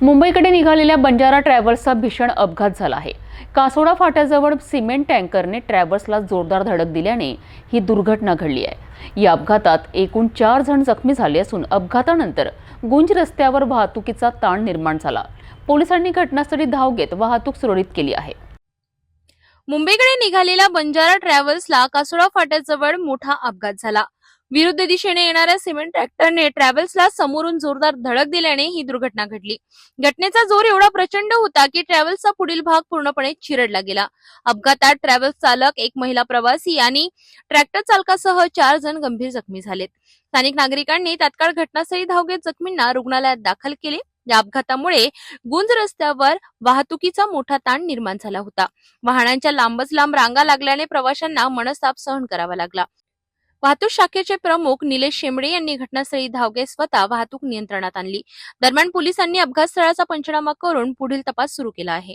मुंबईकडे निघालेल्या बंजारा ट्रॅव्हल्सचा भीषण अपघात झाला आहे. कासोडा फाट्याजवळ सिमेंट टँकरने ट्रॅव्हल्सला जोरदार धडक दिल्याने ही दुर्घटना घडली आहे. या अपघातात एकूण चार जण जखमी झाले असून अपघातानंतर गुंज रस्त्यावर वाहतुकीचा ताण निर्माण झाला. पोलिसांनी घटनास्थळी धाव घेत वाहतूक सुरळीत केली आहे. मुंबईकडे निघालेल्या बंजारा ट्रॅव्हल्सला कासोडा फाट्याजवळ मोठा अपघात झाला. विरुद्ध दिशेने येणाऱ्या सिमेंट ट्रॅक्टरने ट्रॅव्हल्सला समोरून जोरदार धडक दिल्याने ही दुर्घटना घडली. घटनेचा जोर एवढा प्रचंड होता की ट्रॅव्हल्सचा पुढील भाग पूर्णपणे चिरडला गेला. अपघातात ट्रॅव्हल्स चालक एक महिला प्रवासी आणि ट्रॅक्टर चालकासह चार जण गंभीर जखमी झालेत. स्थानिक नागरिकांनी तात्काळ घटनास्थळी धाव घेत जखमींना रुग्णालयात दाखल केले. या अपघातामुळे गुंज रस्त्यावर वाहतुकीचा मोठा ताण निर्माण झाला होता. वाहनांच्या लांबच लांब रांगा लागल्याने प्रवाशांना मनस्ताप सहन करावा लागला. वाहतूक शाखेचे प्रमुख निलेश शेंबडे यांनी घटनास्थळी धाव घेत स्वतः वाहतूक नियंत्रणात आणली. दरम्यान पोलिसांनी अपघात स्थळाचा पंचनामा करून पुढील तपास सुरू केला आहे.